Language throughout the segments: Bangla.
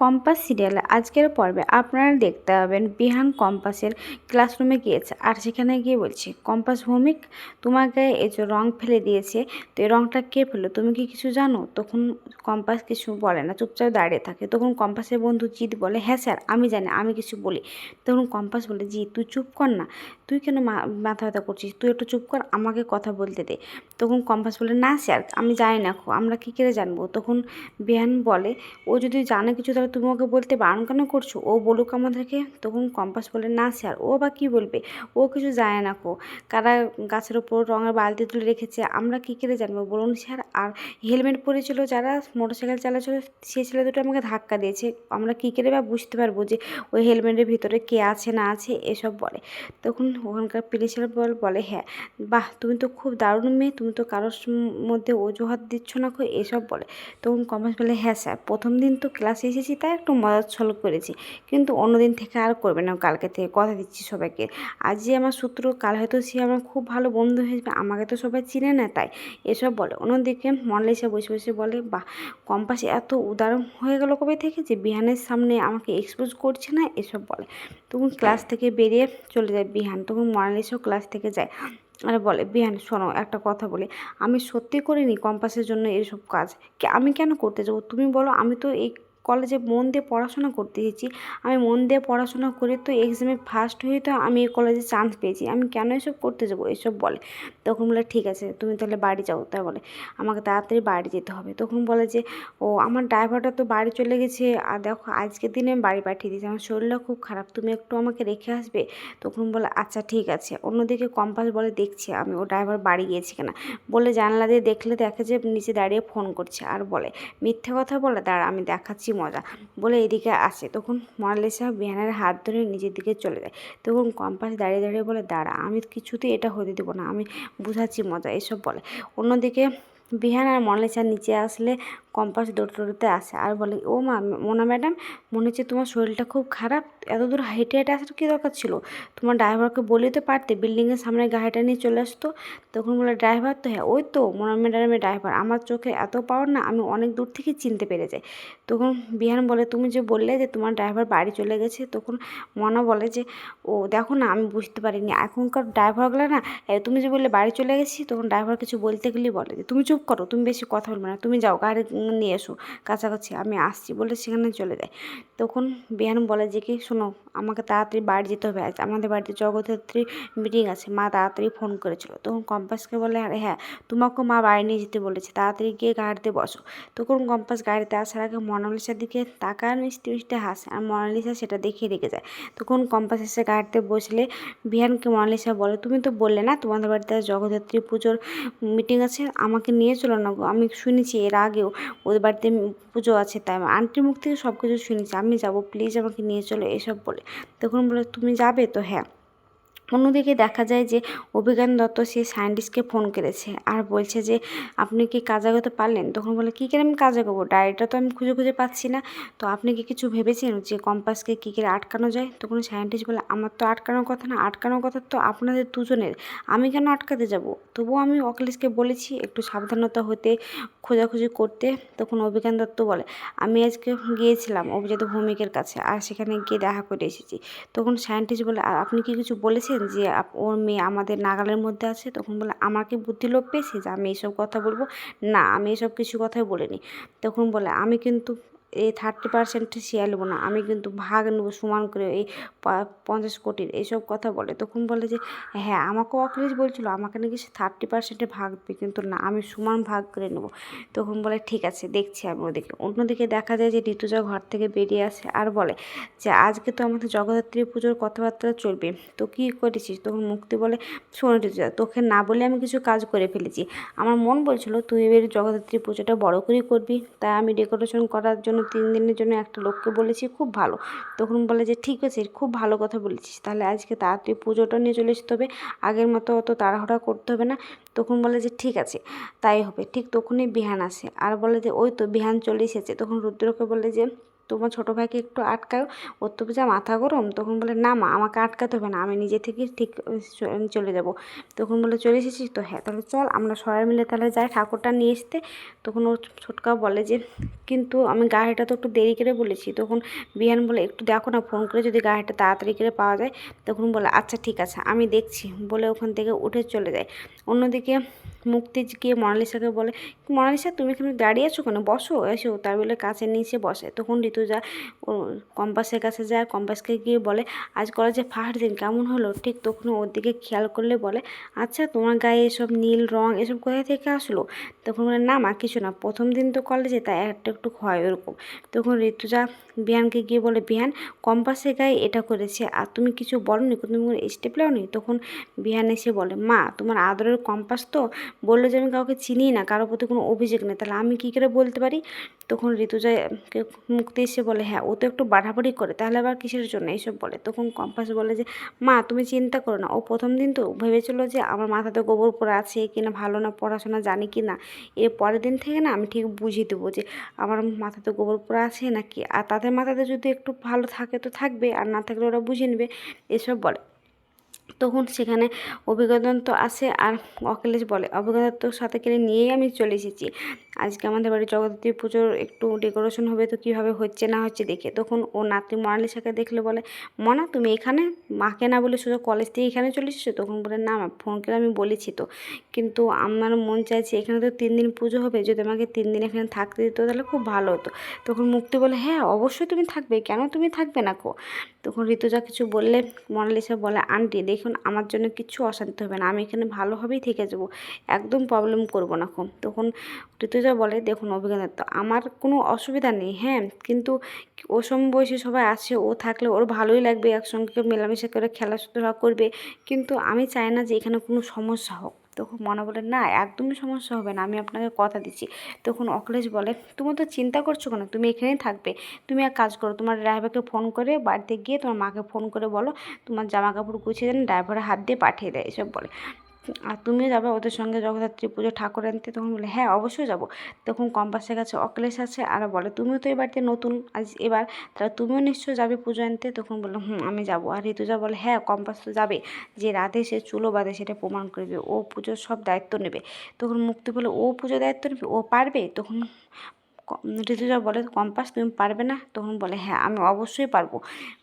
কম্পাস সিরিয়ালে আজকের পর্বে আপনারা দেখতে পাবেন বিহান কম্পাসের ক্লাসরুমে গিয়েছে। আর সেখানে গিয়ে বলছে, কম্পাস ভৌমিক, তোমাকে এই যে রং ফেলে দিয়েছে, তো এই রংটা কে ফেলো তুমি কি কিছু জানো? তখন কম্পাস কিছু বলে না, চুপচাপ দাঁড়িয়ে থাকে। তখন কম্পাসের বন্ধু জিৎ বলে হ্যাঁ স্যার, আমি জানি, আমি কিছু বলি। তখন কম্পাস বলে জি তুই চুপ কর না। তুই কেন মাথা ব্যথা করছিস? তুই একটু চুপ কর, আমাকে কথা বলতে দে। তখন কম্পাস বলে, না স্যার, আমি জানি না, আমরা কী করে জানব? তখন বিহান বলে, ও যদি জানে কিছু, তাহলে তুমি ওকে বলতে বারণ কেন করছ? ও বলুক আমাদেরকে। তখন কম্পাস বলে, না স্যার, ও বা কী বলবে? ও কিছু জানে না কো। কারা গাছের ওপর রঙের বালতি তুলে রেখেছে? আমরা কী করে জানব বলুন স্যার? আর হেলমেট পরেছিল যারা মোটরসাইকেল চালাচ্ছিল, সে ছেলে দুটো আমাকে ধাক্কা দিয়েছে। আমরা কী করে বা বুঝতে পারব যে ওই হেলমেটের ভিতরে কে আছে, না আছে, এসব বলে। তখন ওখানকার পুলিশের বল বলে হ্যাঁ বাহ, তুমি তো খুব দারুণ মেয়ে। তুমি তো কারোর মধ্যে অজুহাত দিচ্ছ না কো? এসব বলে। তখন কমার্স বলে হ্যাঁ স্যার, প্রথম দিন তো ক্লাসে এসেছি তাই একটু মজার ছল করেছি। কিন্তু অন্যদিন থেকে আর করবে না। কালকে থেকে কথা দিচ্ছি সবাইকে। আজ যে আমার সূত্র কাল হয়তো সে আমার খুব ভালো বন্ধু হয়ে যাবে। আমাকে তো সবাই চিনে না তাই। এসব বলে। অন্যদিকে মনালিসা বসে বসে বলে, বাহ, কম্পাস এত উদাহরণ হয়ে গেল কবে থেকে যে বিহানের সামনে আমাকে এক্সপোজ করছে না? এসব বলে। তখন ক্লাস থেকে বেরিয়ে চলে যায় বিহান। তখন মনালিসাও ক্লাস থেকে যায়। আর বলে, বিহান, শোনো, একটা কথা বলি। আমি সত্যি করিনি কম্পাসের জন্য এইসব কাজ। আমি কেন করতে যাব? তুমি বলো, আমি তো এই কলেজে মন দিয়ে পড়াশোনা করতে এসেছি। আমি মন দিয়ে পড়াশোনা করে তো এক্সামে ফার্স্ট হয়ে তো আমি কলেজে চান্স পেয়েছি। আমি কেন এসব করতে যাব? এসব বলে। তখন বলে, ঠিক আছে, তুমি তাহলে বাড়ি যাও। তাই বলে, আমাকে তাড়াতাড়ি বাড়ি যেতে হবে। তখন বলে যে, ও, আমার ড্রাইভারটা তো বাড়ি চলে গেছে। আর দেখো আজকের দিনে আমি বাড়ি পাঠিয়ে দিয়েছি। আমার শরীরটা খুব খারাপ। তুমি একটু আমাকে রেখে আসবে? তখন বলে আচ্ছা ঠিক আছে। অন্যদিকে কম্পাস বলে, দেখছি, আমি ও ড্রাইভার বাড়ি গিয়েছি কিনা? বলে জানলা দিয়ে দেখলে দেখে যে নিচে দাঁড়িয়ে ফোন করছে। আর বলে, মিথ্যে কথা বলে? দাঁড়া, আমি দেখাচ্ছি মজা। বলে এদিকে আসে। তখন মনালিসা বিহানের হাত ধরে নিজের দিকে চলে যায়। তখন কম্পাস দাঁড়িয়ে দাঁড়িয়ে বলে, দাঁড়া, আমি কিছুতে এটা হতে দেবো না। আমি বুঝাচ্ছি মজা, এসব বলে। অন্যদিকে বিহান আর মনালিসা নিচে আসলে কম্পাস দৌড়তে আসে আর বলে, ও মা, মোনা ম্যাডাম, মনে হচ্ছে তোমার শরীরটা খুব খারাপ। এত দূর হেঁটে হেঁটে আসার কী দরকার ছিল? তোমার ড্রাইভারকে বলেই তো পারতে বিল্ডিংয়ের সামনে গাড়িটা নিয়ে চলে আসতো? তখন বলে, ড্রাইভার তো হ্যাঁ ওই তো মোনা ম্যাডামের ড্রাইভার। আমার চোখে এত পাওয়ার না, আমি অনেক দূর থেকে চিনতে পেরে যাই। তখন বিহান বলে, তুমি যে বললে যে তোমার ড্রাইভার বাড়ি চলে গেছে, তখন মনা বলে যে, ও, দেখো না, আমি বুঝতে পারিনি। এখনকার ড্রাইভারগুলো না তুমি যে বললে বাড়ি চলে গেছি, তখন ড্রাইভার কিছু বলতে গেলেই বলে যে, তুমি চুপ করো, তুমি বেশি কথা বলবে না, তুমি যাও, গাড়ি নিয়ে এসো। কাছাকাছি আমি আসছি বলে সেখানে চলে যায়। তখন বিহান বলে যে, কি শোনো, আমাকে তাড়াতাড়ি বাড়ি যেতে হবে। আজ আমাদের বাড়িতে জগদ্ধাত্রী মিটিং আছে। মা তাড়াতাড়ি ফোন করেছিল। তখন কম্পাসকে বলে, আরে হ্যাঁ তোমাকেও মা বাড়ি নিয়ে যেতে বলেছে। তাড়াতাড়ি গিয়ে গাড়িতে বসো। তখন কম্পাস গাড়িতে আসার আগে মনালিসার দিকে তাকায় মিষ্টি মিষ্টি হাসে আর মনালিসা সেটা দেখে রেখে যায়। তখন কম্পাস এসে গাড়িতে বসলে বিহানকে মনালিসা বলে, তুমি তো বললে না, তোমাদের বাড়িতে জগদ্ধাত্রী পুজোর মিটিং আছে, আমাকে নিয়ে চলো না গো। আমি শুনেছি এর আগেও ওদের বাড়িতে পুজো আছে, তাই আন্টির মুখ থেকে সব কিছু শুনেছি। আমি যাব প্লিজ আমাকে নিয়ে চলো, এসব বলে। তখন বলে, তুমি যাবে? তো হ্যাঁ। অন্যদিকে দেখা যায় যে অভিজ্ঞান দত্ত সেই সায়েন্টিস্টকে ফোন করেছে আর বলছে যে, আপনি কি কাজ আগাতে পারলেন? তখন বলে, কী করে আমি কাজ আগাবো ডায়েরিটা তো আমি খুঁজে খুঁজে পাচ্ছি না। তো আপনি কি কিছু ভেবেছেন যে কম্পাসকে কী করে আটকানো যায়? তখন সায়েন্টিস্ট বলে, আমার তো আটকানোর কথা না। আটকানোর কথা তো আপনাদের দুজনের। আমি কেন আটকাতে যাব? তবুও আমি অখিলেশকে বলেছি একটু সাবধানতা হতে, খোঁজাখুঁজি করতে। তখন অভিজ্ঞান দত্ত বলে, আমি আজকে গিয়েছিলাম অভিজাত ভৌমিকের কাছে আর সেখানে গিয়ে দেখা করে এসেছি। তখন সায়েন্টিস্ট বলে "আর আপনি কি কিছু বলেছেন? যে ওর মেয়ে আমাদের নাগালের মধ্যে আছে, তখন বলে, আমাকে বুদ্ধি লোভ পেয়েছে যে আমি এইসব কথা বলব? না, আমি এসব কিছু কথাই বলিনি। তখন বলে, আমি কিন্তু এই থার্টি পার্সেন্ট শেয়ার নেব না। আমি কিন্তু ভাগ নেব, সমান করে এই পঞ্চাশ কোটির এইসব কথা বলে। তখন বলে যে হ্যাঁ আমাকেও অখিলেশ বলছিল, আমাকে নাকি সে থার্টি পার্সেন্টে ভাগ দেবে, কিন্তু না, আমি সমান ভাগ করে নেব। তখন বলে, ঠিক আছে, দেখছি আমি ওদিকে। অন্যদিকে দেখা যায় যে, ঋতুজা ঘর থেকে বেরিয়ে আসে আর বলে যে, আজকে তো আমাদের জগদ্ধাত্রী পুজোর কথাবার্তা চলবে, তো কী করেছিস? তখন মুক্তি বলে, শোন ঋতুজা, তোকে না বলে আমি কিছু কাজ করে ফেলেছি। আমার মন বলছিল, তুই এবার জগদ্ধাত্রী পুজোটা বড় করেই করবি, তাই আমি ডেকোরেশন করার জন্য তিন দিনের জন্য একটা লোককে বলেছি, খুব ভালো। তখন বলে যে, ঠিক আছে, খুব ভালো কথা বলেছিস। তাহলে আজকে তাড়াতাড়ি পুজোটা নিয়ে চলে আসতে হবে আগের মতো অত তাড়াহুড়া করতে হবে না। তখন বলে যে, ঠিক আছে, তাই হবে। ঠিক তখনই বিহান আসে। আর বলে যে, ওই তো, বিহান চলে এসেছে। তখন রুদ্রকে বলে যে তোমার ছোটো ভাইকে একটু আটকাও ওর তো যা মাথা গরম, তখন বলে, না মা, আমাকে আটকাতে হবে না, আমি নিজে থেকেই ঠিক চলে যাব। তখন বলে, চলে এসেছিস তো? হ্যাঁ তাহলে চল, আমরা সবাই মিলে তাহলে যাই ঠাকুরটা নিয়ে আসতে। তখন ওর ছোটকা বলে যে, কিন্তু আমি গাড়িটা তো একটু দেরি করে বলেছি। তখন বিহান বলে, একটু দেখো না, ফোন করে যদি গাড়িটা তাড়াতাড়ি করে পাওয়া যায়? তখন বলে আচ্ছা ঠিক আছে, আমি দেখছি। বলে ওখান থেকে উঠে চলে যায়। অন্যদিকে মুক্তি গিয়ে মনালিসাকে বলে, মনালিসা, তুমি এখানে দাঁড়িয়ে আছো কেন? বসো। এসো তার বলে, কাছে নিচে বসে। তখন ঋতুজা ও কম্পাসের কাছে যায়, কম্পাসকে গিয়ে বলে, আজ কলেজে ফার্স্ট দিন, কেমন হলো? ঠিক তখন ওর দিকে খেয়াল করলে বলে আচ্ছা তোমার গায়ে এসব নীল রং, এসব কোথা থেকে আসলো? তখন বলে, না মা, কিছু না, প্রথম দিন তো কলেজে, তাই একটা একটু হয় ওরকম। তখন ঋতুজা বিহানকে গিয়ে বলে বিহান কম্পাসের গায়ে এটা করেছে, আর তুমি কিছু বলো নি তুমি কোনো স্টেপ নি তখন বিহান এসে বলে, মা, তোমার আদরের কম্পাস তো বলল যে আমি কাউকে চিনি না, কারোর প্রতি কোনো অভিযোগ নেই। তাহলে আমি কী করে বলতে পারি? তখন ঋতুজাকে মুক্তি এসে বলে হ্যাঁ ও তো একটু বাড়াবাড়ি করে, তাহলে আবার কিসের জন্য এইসব বলে? তখন কম্পাস বলে যে, মা, তুমি চিন্তা করো না, ও প্রথম দিন তো ভেবেছিল যে আমার মাথাতে গোবর পড়ে আছে কি না, ভালো না, পড়াশোনা জানি কি না। এর পরের দিন থেকে না আমি ঠিক বুঝিয়ে দেবো যে আমার মাথাতে গোবর পড়ে আছে নাকি? আর তাদের মাথাতে যদি একটু ভালো থাকে তো থাকবে, আর না থাকলে ওরা বুঝে নেবে। এসব বলে। তখন সেখানে অভিজ্ঞতা তো আসে আর অখিলেশ বলে অভিজ্ঞতা অভিজ্ঞতার সাথে করে নিয়েই আমি চলে এসেছি। আজকে আমাদের বাড়ি জগদ্ধাত্রী পুজোর একটু ডেকোরেশন হবে তো কীভাবে হচ্ছে না হচ্ছে দেখে। তখন ও নাতি মনালিসাকে দেখলে বলে, মনা তুমি এখানে মাকে না বলে শুধু কলেজ থেকে এখানে চলে এসেছ? তখন বলে, না মা ফোন করে আমি বলেছি তো। কিন্তু আমার মন চাইছে এখানে তো তিন দিন পুজো হবে, যদি আমাকে তিন দিন এখানে থাকতে দিত তাহলে খুব ভালো হতো। তখন মুক্তি বলে হ্যাঁ অবশ্যই তুমি থাকবে। কেন তুমি থাকবে না কো? তখন ঋতুজা কিছু বললে, মনালিসা বলে, আন্টি দেখুন, আমার জন্য কিছু অশান্তি হবে না, আমি এখানে ভালোভাবেই থেকে যাব, একদম প্রবলেম করব না খুব। তখন ঋতুজা বলে, দেখুন, অভিজ্ঞতা, তো আমার কোনো অসুবিধা নেই হ্যাঁ কিন্তু ও বয়সী সবাই আছে, ও থাকলে ওর ভালোই লাগবে, একসঙ্গে মেলামেশা করে, খেলাধুলা করবে, কিন্তু আমি চাই না যে এখানে কোনো সমস্যা হোক। তখন মনে বলে, না, একদমই সমস্যা হবে না, আমি আপনাকে কথা দিচ্ছি। তখন অখিলেশ বলে তুমি তো চিন্তা করছ কেন? তুমি এখানেই থাকবে। তুমি এক কাজ করো, তোমার ড্রাইভারকে ফোন করে বাড়িতে গিয়ে তোমার মাকে ফোন করে বলো, তোমার জামা কাপড় গুছিয়ে দেন ড্রাইভারের হাত দিয়ে পাঠিয়ে দেয়। এসব বলে। আর তুমিও যাবে ওদের সঙ্গে জগদ্ধাত্রী পুজো ঠাকুর আনতে? তখন বলে হ্যাঁ অবশ্যই যাব। তখন কম্পাসের কাছে অখিলেশ আছে আর বলে, তুমিও তো এই বাড়িতে নতুন আজ এবার, তাহলে তুমিও নিশ্চয়ই যাবে পুজো আনতে? তখন বলল, হুম, আমি যাব। আর ঋতুজা বলে হ্যাঁ কম্পাস তো যাবে। যে রাধে সে চুলো বাঁধে সেটা প্রমাণ করবে। ও পুজোর সব দায়িত্ব নেবে। তখন মুক্তি বলে, ও পুজোর দায়িত্ব নেবে? ও পারবে? তখন ঋতুজা বলে, কম্পাস, তুমি পারবে না? তখন বলে হ্যাঁ আমি অবশ্যই পারব।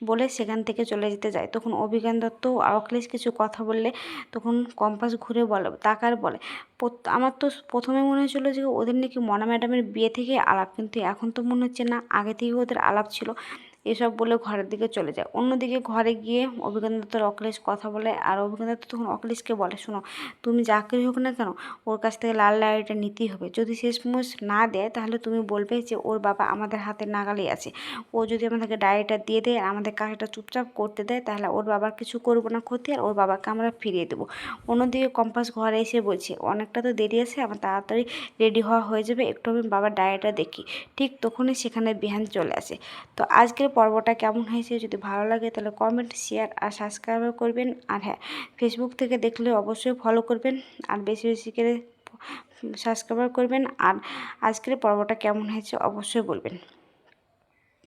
বলে সেখান থেকে চলে যেতে যায়। তখন অভিজ্ঞান দত্ত অখিলেশ কিছু কথা বললে তখন কম্পাস ঘুরে বলে, তাকার বলে আমার তো প্রথমে মনে হয়েছিলো যে ওদের নাকি মনা ম্যাডামের বিয়ে থেকে আলাপ, কিন্তু এখন তো মনে হচ্ছে না, আগে থেকে ওদের আলাপ ছিল। এসব বলে ঘরের দিকে চলে যায়। অন্যদিকে ঘরে গিয়ে অভিজ্ঞান দত্তর অখিলেশ কথা বলে। আর অভিজ্ঞান দত্ত তখন অখিলেশকে বলে, শোনো, তুমি যাকেই হোক না কেন, ওর কাছ থেকে লাল ডায়েরিটা নিতেই হবে। যদি শেষ শেষমেশ না দেয়, তাহলে তুমি বলবে যে ওর বাবা আমাদের হাতে নাগালে আছে। ও যদি আমাদেরকে ডায়েরিটা দিয়ে দেয় আর আমাদের কাজটা চুপচাপ করতে দেয়, তাহলে ওর বাবার কিছু করব না ক্ষতি, আর ওর বাবাকে আমরা ফিরিয়ে দেবো। অন্যদিকে কম্পাস ঘরে এসে বলছে, অনেকটা তো দেরি আছে, আমার তাড়াতাড়ি রেডি হওয়া হয়ে যাবে, একটু আমি বাবার ডায়েরিটা দেখি। ঠিক তখনই সেখানে বিহান চলে আসে। তো আজকের পর্বটা কেমন হয়েছে যদি ভালো লাগে তাহলে কমেন্ট শেয়ার আর সাবস্ক্রাইব করবেন। আর হ্যাঁ ফেসবুক থেকে দেখলে অবশ্যই ফলো করবেন আর বেশি বেশি করে সাবস্ক্রাইব করবেন। আর আজকের পর্বটা কেমন হয়েছে অবশ্যই বলবেন।